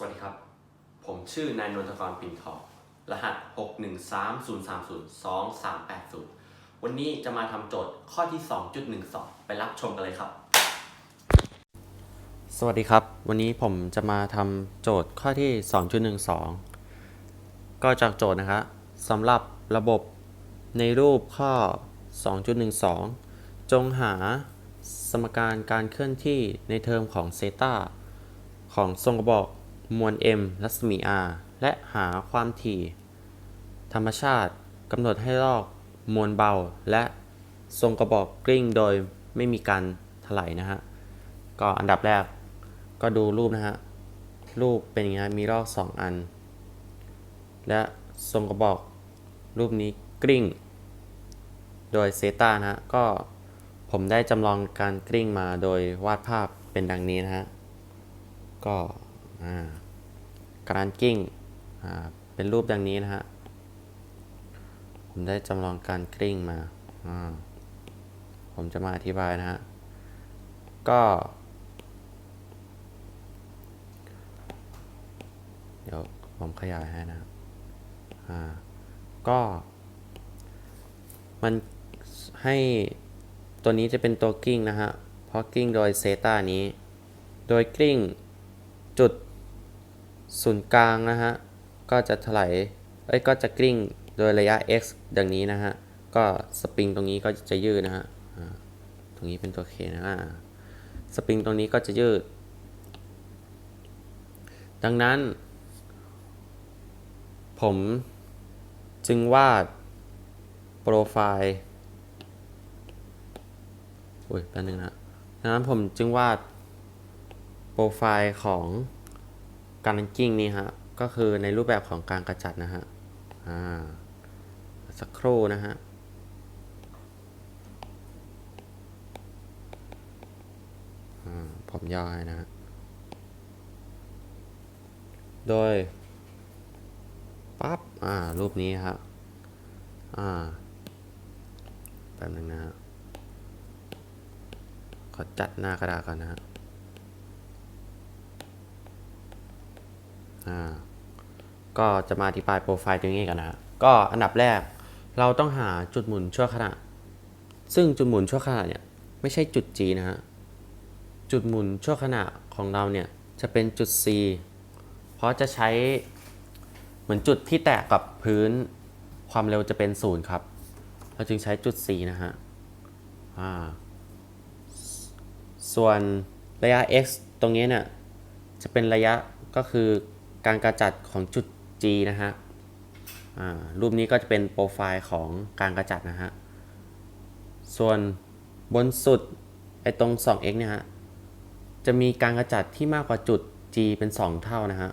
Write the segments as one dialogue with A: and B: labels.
A: สวัสดีครับ ผมชื่อนายนนทกรปิ่นทอง รหัส 613030238วันนี้จะมาทำโจทย์ข้อที่ 2.12 ไปรับชมกันเลยครับ สวัสดีครับ วันนี้ผมจะมาทำโจทย์ข้อที่ 2.12 ก็จากโจทย์นะครับสำหรับระบบในรูปข้อ 2.12 จงหาสมการการเคลื่อนที่ในเทอมของเซตาของทรงกระบอก มวล m รัศมี r และหาความถี่ ธรรมชาติกำหนดให้ลอกมวลเบา และทรงกระบอกกลิ้งโดยไม่มีการถลายนะฮะ ก็อันดับแรกก็ดูรูปนะฮะ รูปเป็นอย่างนี้มีลอก 2 อัน และทรงกระบอกรูปนี้กลิ้ง โดยเซตานะฮะ ก็ผมได้จำลองการกลิ้งมาโดยวาดภาพเป็นดังนี้นะฮะ ก็ อ่าการกิ้งเป็นรูปดังนี้นะฮะ ผมได้จำลองการกลิ้งมา ผมจะมาอธิบายนะฮะ ก็ เดี๋ยวผมขยายให้นะก็ มันให้ตัวนี้จะเป็นตัวกลิ้งนะฮะ เพราะกลิ้งโดยเซตานี้ โดยกลิ้งจุด ศูนย์กลางนะฮะ ก็จะถลายเอ้ยก็จะกลิ้งโดยระยะ x ดังนี้นะฮะ ก็สปริงตรงนี้ก็จะยืดนะฮะตรงนี้เป็นตัว k นะอ่าสปริงตรงนี้ก็จะยืด ดังนั้น ผมจึงวาดโปรไฟล์อุ้ยแป๊บนึงนะดังนั้นผมจึงวาดโปรไฟล์ของ การกิ้งนี้ฮะก็คือในรูปแบบของการกระจัดนะฮะสักครู่นะฮะผมย่อให้นะฮะโดยปั๊บอ่ารูปนี้ครับอ่าแป๊บนึงนะฮะขอจัดหน้ากระดาษก่อนนะฮะ อ่าก็จะมาอธิบายโปรไฟล์ตรงนี้กันนะฮะก็อันดับแรกเราต้องหาจุดหมุนชั่วขณะ ซึ่งจุดหมุนชั่วขณะเนี่ยไม่ใช่จุด G นะฮะจุดหมุนชั่วขณะของเราเนี่ยจะเป็นจุด C เพราะจะใช้เหมือนจุดที่แตะกับพื้นความเร็วจะเป็นศูนย์ครับ เราจึงใช้จุด C นะฮะอ่าส่วนระยะ x ตรงนี้เนี่ยจะเป็นระยะก็คือ การกระจัดของจุด G นะฮะรูปนี้ก็จะเป็นโปรไฟล์ของการกระจัดนะฮะ ส่วนบนสุดไอ้ตรง 2x เนี่ยฮะ จะมีการกระจัดที่มากกว่าจุด G เป็น 2 เท่านะฮะ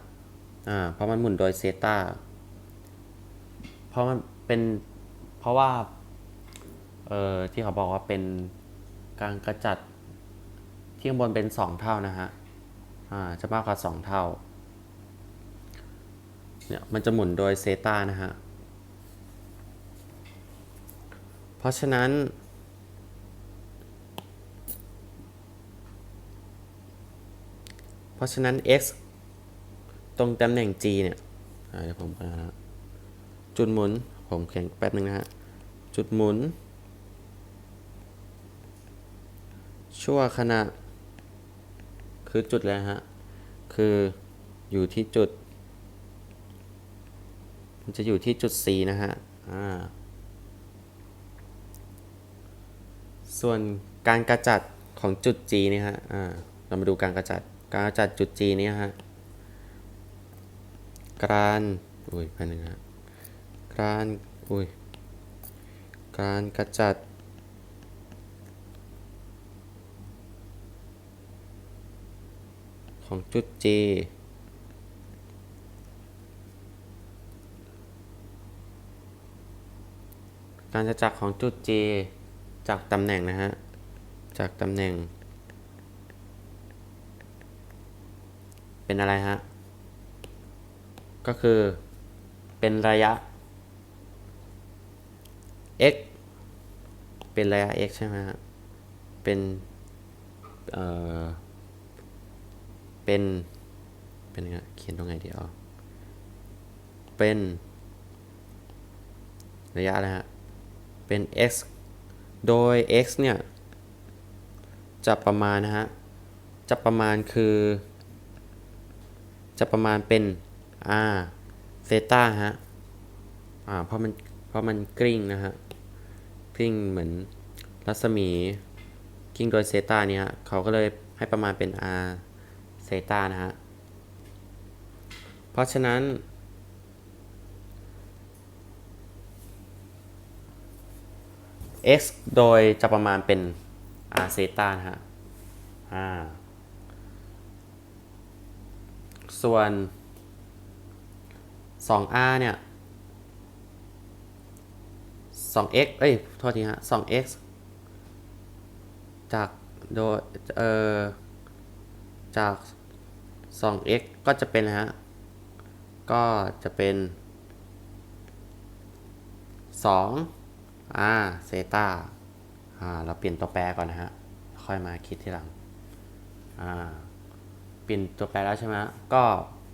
A: อ่า เพราะมันหมุนโดยเซตาเพราะมันเป็น เพราะว่า เอ่อ ที่เขาบอกว่าเป็นการกระจัดที่ข้างบนเป็น 2 เท่านะฮะ อ่า จะมากกว่า 2 เท่า เนี่ยมันจะหมุนโดยเซตานะฮะ เพราะฉะนั้น เพราะฉะนั้น x ตรงตำแหน่ง g เนี่ยเดี๋ยวผมนะฮะจุดหมุน ผมเขียนแป๊บนึงนะฮะ จุดหมุน ชั่วขณะ คือจุดอะไรฮะ คืออยู่ที่จุด มันจะอยู่ที่จุด C นะฮะส่วนการกระจัดของจุด G นี่ฮะเรามาดูการกระจัด การกระจัดจุด G นี่ฮะการอุ้ยไปหนึ่งฮะการอุ้ยการกระจัดของจุด G การจะจักของจุด J จากตำแหน่งนะฮะ จากตำแหน่ง เป็นอะไรฮะ ก็คือเป็นระยะ x เป็นระยะ x ใช่ไหมฮะ เป็น เอ่อ เป็น เป็นยังไงเขียนตรงไหนดีอ๋อเป็น ระยะนะฮะ เป็น x โดย x เนี่ยจะประมาณนะฮะ จะประมาณคือ จะประมาณเป็น r เซต้าฮะ อ่า เพราะมัน เพราะมันกลิ้งนะฮะกลิ้งเหมือนรัศมีกลิ้งโดยเซต้าเนี่ยเขาก็เลยให้ประมาณเป็น r เซต้านะฮะ เพราะฉะนั้น x โดยจะประมาณเป็น r เซตานะฮะอ่าส่วน 2r เนี่ย 2x เอ้ย โทษทีฮะ 2x จากโดยเอ่อจาก 2x ก็จะเป็นอะฮะ ก็จะเป็น 2 r เซตาอ่าเราเปลี่ยนตัวแปรก่อนนะฮะ ค่อยมาคิดทีหลังอ่าเปลี่ยนตัวแปรแล้วใช่ไหมก็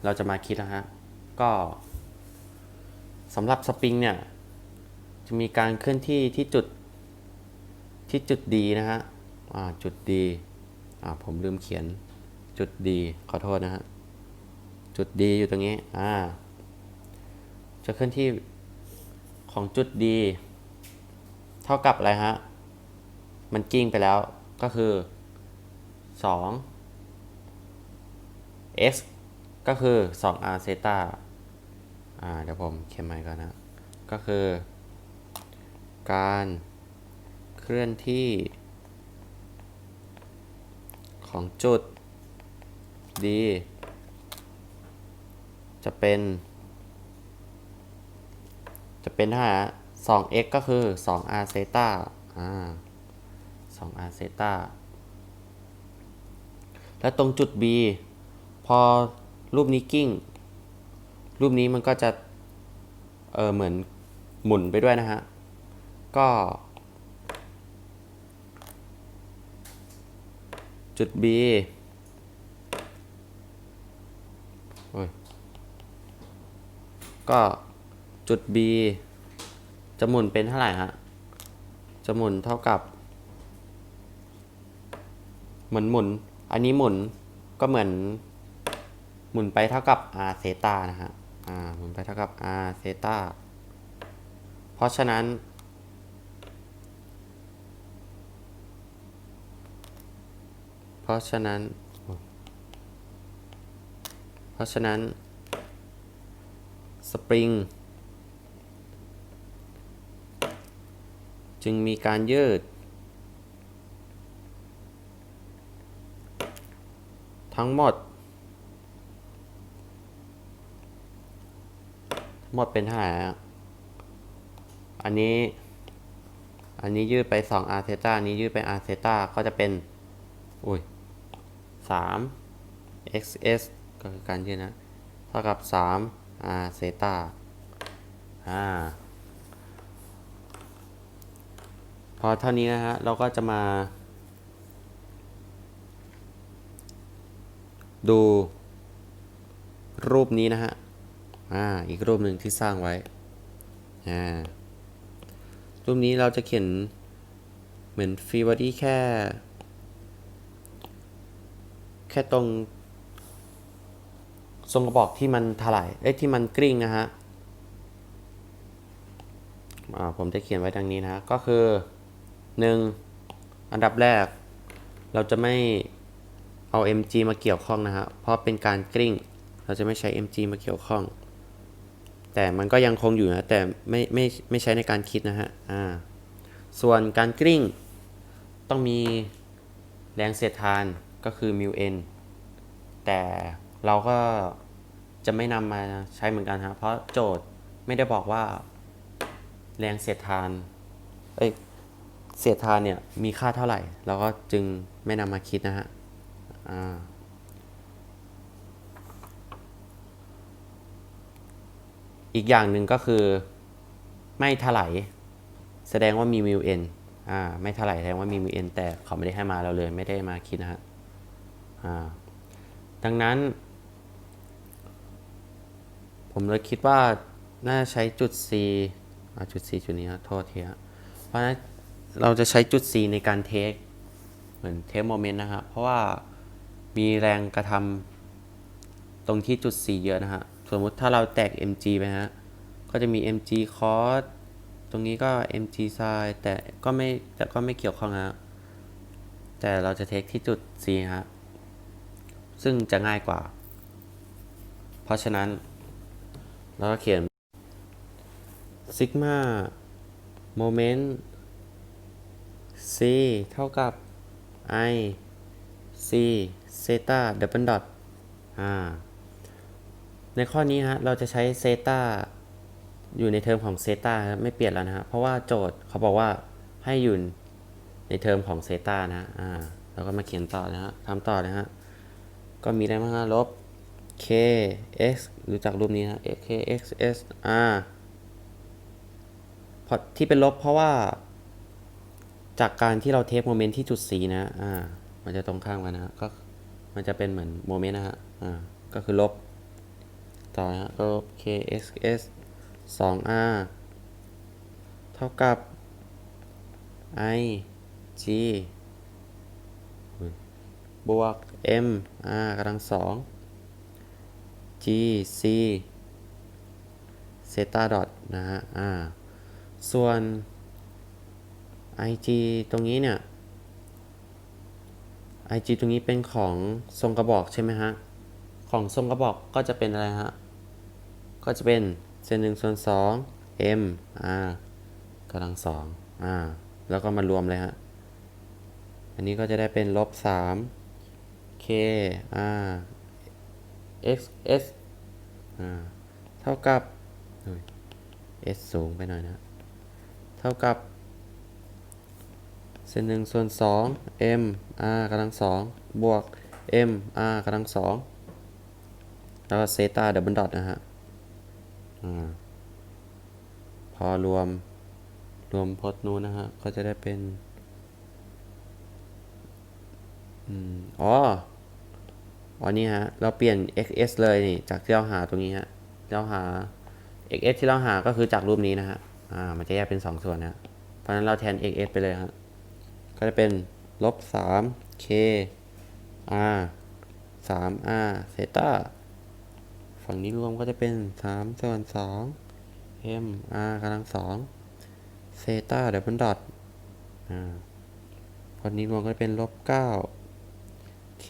A: เราจะมาคิดนะฮะ ก็สำหรับสปริงเนี่ย จะมีการเคลื่อนที่ที่จุดที่จุดดีนะฮะอ่าจุดดีอ่าผมลืมเขียนจุดดีขอโทษนะฮะ จุดดีอยู่ตรงนี้อ่าจะเคลื่อนที่ของจุดดี เท่ากับอะไรฮะ มันกิ้งไปแล้วก็คือ2 x ก็คือ 2r เซตาอ่าเดี๋ยวผมเขียนใหม่ก่อนนะ ก็คือ การเคลื่อนที่ ของจุด D จะเป็น จะเป็นเท่าไหร่ 2x ก็คือ 2r เซต้าอ่า 2r เซต้าแล้วตรงจุด B พอรูปนี้กิ้ง รูปนี้มันก็จะ เออเหมือนหมุนไปด้วยนะฮะ ก็ จุด B ก็จุด B จะหมุนเป็นเท่าไหร่ฮะจะหมุนเท่ากับเหมือนหมุน อันนี้หมุนก็เหมือน หมุนไปเท่ากับ r เซตานะฮะอ่าหมุนไปเท่ากับ r เซตาเพราะฉะนั้น เพราะฉะนั้น เพราะฉะนั้นสปริง จึงมีการยืด ทั้งหมด หมดเป็นเท่าไหร่ะอันนี้ อันนี้ยืดไป2 r เซตานนี้ยืดไป r เซตาก็จะเป็น อุ้ย3 xs ก็คือการยืดนะ เท่ากับ3 r เซตาอ่า พอเท่านี้นะฮะเราก็จะมา ดูรูปนี้นะฮะอ่าอีกรูปหนึ่งที่สร้างไว้อ่ารูปนี้เราจะเขียนเหมือนฟรีบอดี้แค่ แค่ตรงทรงกระบอกที่มันถลายเอ้ยที่มันกลิ้งนะฮะอ่าผมจะเขียนไว้ดังนี้นะฮะก็คือ 1. อันดับแรก เราจะไม่เอา mg มาเกี่ยวข้องนะฮะเพราะเป็นการกลิ้ง เราจะไม่ใช้ mg มาเกี่ยวข้อง แต่มันก็ยังคงอยู่นะ แต่ไม่ไม่ไม่ใช้ในการคิดนะฮะ อ่า ส่วนการกลิ้ง ต้องมีแรงเสียดทานก็คือ mu n แต่เราก็จะไม่นำมาใช้เหมือนกันฮะ เพราะโจทย์ไม่ได้บอกว่าแรงเสียดทาน เอ้ย เสียดทานเนี่ยมีค่าเท่าไหร่ เราก็จึงไม่นำมาคิดนะฮะอีกอย่างหนึ่งก็คือไม่ถลายแสดงว่ามีมิวเอ็นอ่าไม่ถลายแสดงว่ามีมิวเอ็นแต่เขาไม่ได้ให้มาเราเลย ไม่ได้มาคิดนะฮะอ่าดังนั้น ผมเลยคิดว่าน่าใช้จุด C อะจุด C จุดนี้นะโทษทีฮะเพราะฉะนั้น เราจะใช้จุด C ในการเทคเหมือนเทคโมเมนต์นะครับเพราะว่ามีแรงกระทำตรงที่จุด C เยอะนะฮะสมมุติถ้าเราแตก mg ไปฮะก็จะมี mg cos ตรงนี้ก็ mg sin แต่ก็ไม่แต่ก็ไม่เกี่ยวข้องนะฮะแต่เราจะเทคที่จุด C ฮะซึ่งจะง่ายกว่า เพราะฉะนั้น เราก็เขียน sigma moment c เท่ากับ i c zeta double dot อ่าในข้อนี้ฮะเราจะใช้ zeta อยู่ในเทอมของ zeta ครับไม่เปลี่ยนแล้วนะฮะเพราะว่าโจทย์เขาบอกว่าให้อยู่ในเทอมของ zeta นะอ่าเราก็มาเขียนต่อนะฮะทำต่อนะฮะก็มีได้มากลบ k x รู้จักรูปนี้นะ k x s r พอที่เป็นลบเพราะว่า จากการที่เราเทคโมเมนต์ที่จุดสีนะ อ่า มันจะตรงข้ามกันนะก็ มันจะเป็นเหมือนโมเมนต์นะฮะ อ่า ก็คือลบ ต่อฮะ ก็ลบ k x s 2 r เท่ากับ i g บวก m r กำลังสอง g c เซตาดอทนะฮะ อ่า ส่วน ig ตรงนี้เนี่ย ig ตรงนี้เป็นของทรงกระบอกใช่ไหมฮะ ของทรงกระบอกก็จะเป็นอะไรฮะ ก็จะเป็นเศษหนึ่งส่วนสอง m r กำลังสองอ่า แล้วก็มารวมเลยฮะ อันนี้ก็จะได้เป็นลบสาม k r x s อ่า เท่ากับอุ๊ย s สูงไปหน่อยนะ เท่ากับ เศษหนึ่งส่วนสอง m r กำลังสองบวก m r กำลังสองแล้วก็เซตาดับเบิลดอทนะฮะอพอรวมรวมพจน์นู้นนะฮะ ก็จะได้เป็นอ๋ออ๋อนี่ฮะ เราเปลี่ยน xs เลยนี่ จากที่เราหาตรงนี้ฮะ เราหา xs ที่เราหาก็คือจากรูปนี้นะฮะ อ่า มันจะแยกเป็น 2 ส่วนนะ เพราะฉะนั้นเราแทน xs ไปเลยฮะ ก็จะเป็นลบ 3 k r 3 r เซต้าฝั่งนี้รวมก็จะเป็น 3 ส่วน 2 m r กำลัง2เซต้าเดบเบิลดอทอ่าฝั่งนี้รวมก็จะเป็นลบ 9 k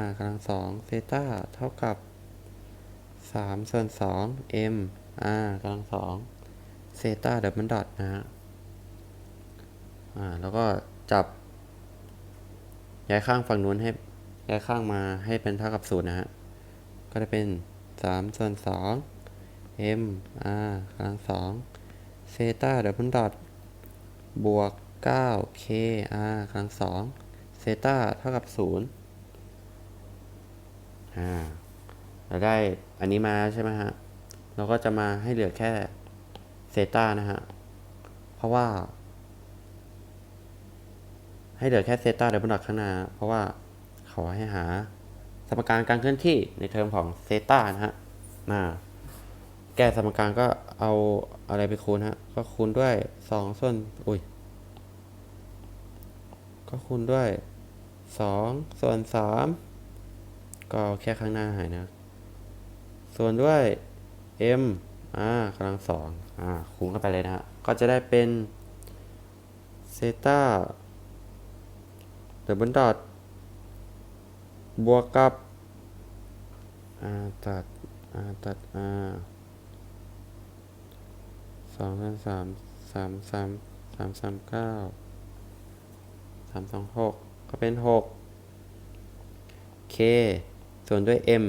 A: r กำลัง2เซต้าเท่ากับ 3 ส่วน 2 m r กำลัง2เซต้าเดบเบิลดอทนะฮะอ่าแล้วก็ จับ ย้ายข้างฝั่งนู้นให้ ย้ายข้างมาให้เป็นเท่ากับศูนย์นะฮะ ก็จะเป็นสามส่วนสอง m r กำลังสองเซต้าดับเบิลดอทบวกเก้า k r กำลังสองเซต้าเท่ากับศูนย์อ่าเราได้อันนี้มาใช่ไหมฮะ เราก็จะมาให้เหลือแค่เซต้านะฮะ เพราะว่า ให้เหลือแค่เซต้าเดบเบิลดอทข้างหน้า เพราะว่าเขาให้หาสมการการเคลื่อนที่ในเทอมของเซต้านะฮะมาแก้สมการก็เอาอะไรไปคูณฮะ ก็คูณด้วยสองส่วน อุ้ย ก็คูณด้วยสองส่วนสามก็แค่ข้างหน้าหายนะ ส่วนด้วย m อ่ากำลังสองอ่าคูณเข้าไปเลยนะฮะ ก็จะได้เป็นเซต้า ดับเบิลดอทบวกกับตัดตัดสองพันสามสามสามสามสามเก้าสามสองหกก็เป็นหก k ส่วนด้วย m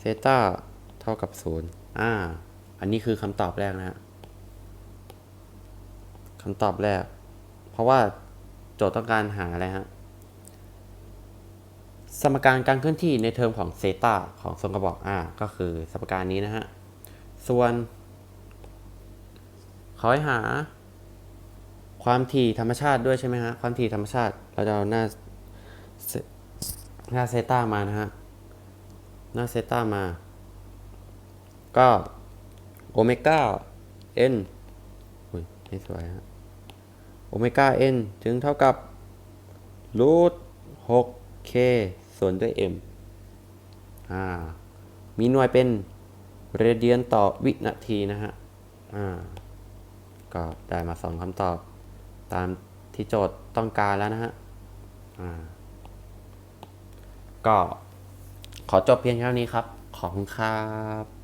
A: เซต้าเท่ากับศูนย์อ่า อันนี้คือคำตอบแรกนะคำตอบแรก เพราะว่า โจทย์ต้องการหาอะไรฮะ สมการการเคลื่อนที่ในเทอมของเซตาของทรงกระบอก R ก็คือสมการนี้นะฮะ ส่วนเขาให้หา ความถี่ธรรมชาติด้วยใช่ไหมฮะ ความถี่ธรรมชาติเราจะเอาหน้าหน้าเซตามานะฮะ หน้าเซตามา ก็โอเมก้า n อุ้ยไม่สวยฮะ โอเมก้า n จึงเท่ากับรูท 6k ส่วนด้วย m อ่า มีหน่วยเป็นเรเดียนต่อวินาทีนะฮะ อ่า ก็ได้มาสองคำตอบ ตามที่โจทย์ต้องการแล้วนะฮะ อ่า ก็ขอจบเพียงเท่านี้ครับ ขอบคุณครับ